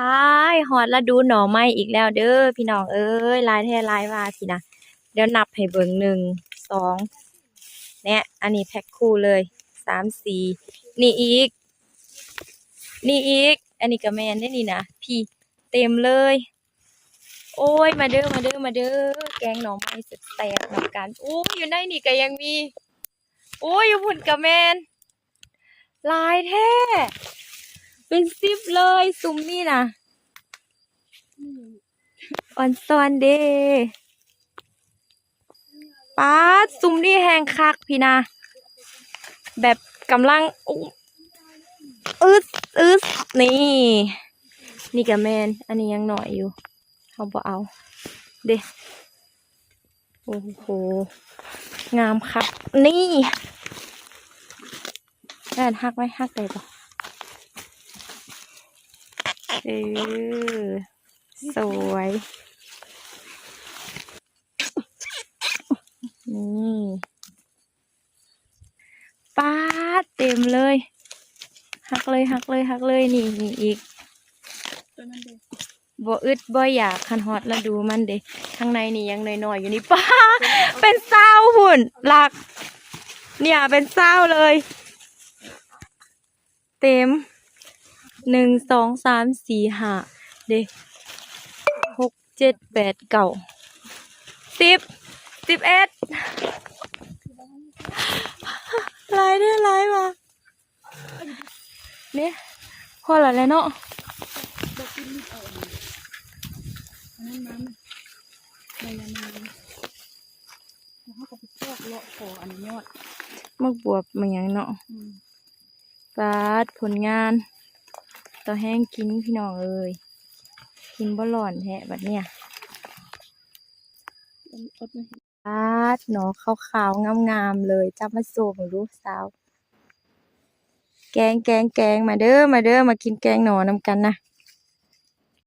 อ้ายฮอดแล้วดูหน่อไม้อีกแล้วเด้อพี่น้องเอ้ยลายแท้ลายว่าพี่นะเดี๋ยวนับให้เบิ่งหนึ่งสองเนี่ยอันนี้แพ็คคู่เลยสามสี่นี่อีก นี่อีก อันนี้ก็แมนได้นี่นะพี่เต็มเลย โอ้ยมาเด้อมาเด้อมาเด้อแกงหน่อไม้สุดแซ่บนำกันโอ้ยอยู่ในนี่ก็ยังมีโอ้ยอยู่พุ่นก็แมนลายแท้ เป็นสิบเลยซุมนี่นะออนซอนเดป้าซุมนี่แหงคักพี่นะ แบบกำลังอุ๊อึดอึดนี่ นี่กับแมน อันนี้ยังหน่อยอยู่เขาบอเอา เด้โอ้โห งามคักนี่แม่นหักไหมหักได้ปะ เออ สวย นี่ป้าเต็มเลย หักเลยหักเลยหักเลยนี่นี่อีกบ่อึดบ่อยากคันฮอตแล้วดูมันเด้ข้างในนี่ยังน้อยๆอยู่นี่ป้าเป็นเศร้าหุ่นหลัก เนี่ยเป็นเศร้าเลย เต็ม หนึ่งสองสามสี่ห้าเด้หกเจ็ดแปดเก้าสิบสิบเอ็ดหลายเด้อหลายว่ะเนี่ยพอและแล้วเนาะบอกกินนิดเอาอันนั้นอันนั้นมันในนานาแล้วเขาก็ไปซอกเลาะขออันนี้ยอดมักบวบมันหยังเนาะอืมปาดผลงาน ต่อแห้งกินพี่น้องเอ้ยกินบ่หล่อนแฮะบัดเนี่ยอันอดเนปาดหนอขาวๆงามๆเลยจับมาโซมลูกสาว แกงแกงแกงมาเด้อมาเด้อมากินแกงหนอนำกันนะ